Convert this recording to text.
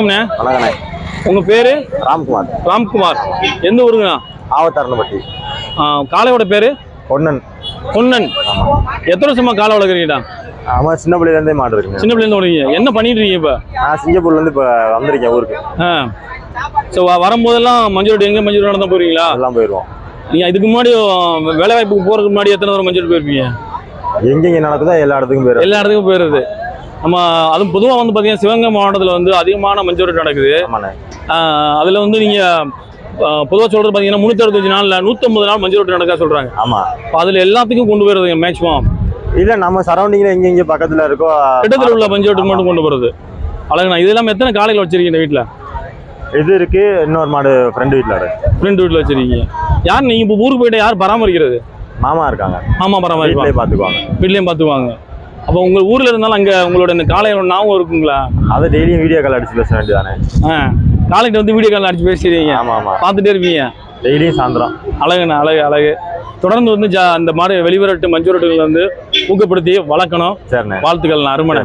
வணக்கண்ணே. உங்க பேரு? ராம்குமார். ராம்குமார். எந்த ஊருங்கண்ணா ஆவத்தரணப்பட்டி காளையோட பேரு? பொன்னன். பொன்னன். எத்தனை வருஷமா காளை வளர்க்குறீங்கடா ஆமாம் சின்ன பிள்ளையிலேருந்தே மாடு இருக்குங்க. சின்ன பிள்ளைங்க வளர்க்கீங்க என்ன பண்ணிட்டு இருக்கீங்க இப்போ? நான் சிங்கப்பூர்லேருந்து இப்போ வந்திருக்கேன் ஊருக்கு. ஸோ வரும்போதெல்லாம் மஞ்சள் எங்கே? மஞ்சள் நடந்து போறீங்களா எல்லாம் போயிடுவோம் நீங்கள் இதுக்கு முன்னாடி வேலை வாய்ப்புக்கு போகிறதுக்கு முன்னாடி எத்தனை தடவை மஞ்சள் போயிருப்பீங்க? எங்கெங்கே நடக்குதோ எல்லா இடத்துக்கும் போயிடும் எல்லா இடத்துக்கும் போயிடுது நம்ம அதுவும் பொதுவாக வந்து பார்த்தீங்கன்னா சிவகங்கை மாவட்டத்தில் வந்து அதிகமான மஞ்சள் நடக்குது. அதில் வந்து நீங்கள் பொதுவாக சொல்கிறது பார்த்தீங்கன்னா முந்நூற்றி நாளில் நூற்றம்பது நாள் மஞ்சள் ரொட்டி நடக்க சொல்கிறாங்க ஆமாம் அதில் எல்லாத்துக்கும் கொண்டு போயிருதுங்க மேக்ஸிமம் இல்லை நம்ம சரௌண்டிங்கில் எங்கெங்கே பக்கத்தில் இருக்கோ கிட்டத்தில் உள்ள மஞ்சள் ரொட்டி மட்டும் கொண்டு போகிறது அழகுண்ணா இது இல்லாமல் எத்தனை காலையில் வச்சிருக்கீங்க வீட்டில் இது இருக்கு இன்னொரு மாடு ஃப்ரெண்டு வீட்டில் இருக்கு. ஃப்ரெண்ட் வீட்டில் வச்சிருக்கீங்க. யார் நீங்கள் இப்போ ஊருக்கு போயிட்டு யார் பராமரிக்கிறது? மாமா இருக்காங்க. ஆமாம் பராமரிப்பாங்க. வீட்டிலே பார்த்துக்குவாங்க வீட்லேயும் பார்த்துக்குவாங்க அப்போ உங்கள் ஊரில் இருந்தாலும் அங்கே உங்களோட இந்த காலையோட ஞாபகம் இருக்குங்களா? அதை டெய்லியும் வீடியோ கால் அடிச்சு பேச வேண்டியதானே ஆ. காலைக்கு வந்து வீடியோ கால் அடிச்சு பேசிடுவீங்க. ஆமாம் ஆமாம் பார்த்துட்டே இருப்பீங்க. டெய்லியும் சாயந்தரம். அழகுண்ணா அழகு அழகு. தொடர்ந்து வந்து ஜா அந்த மாதிரி வெளிவரட்டு மஞ்சள் ரொட்டிகள் வந்து ஊக்கப்படுத்தி வளர்க்கணும். சரிண்ணே. வாழ்த்துக்கள்ண்ணா அருமனை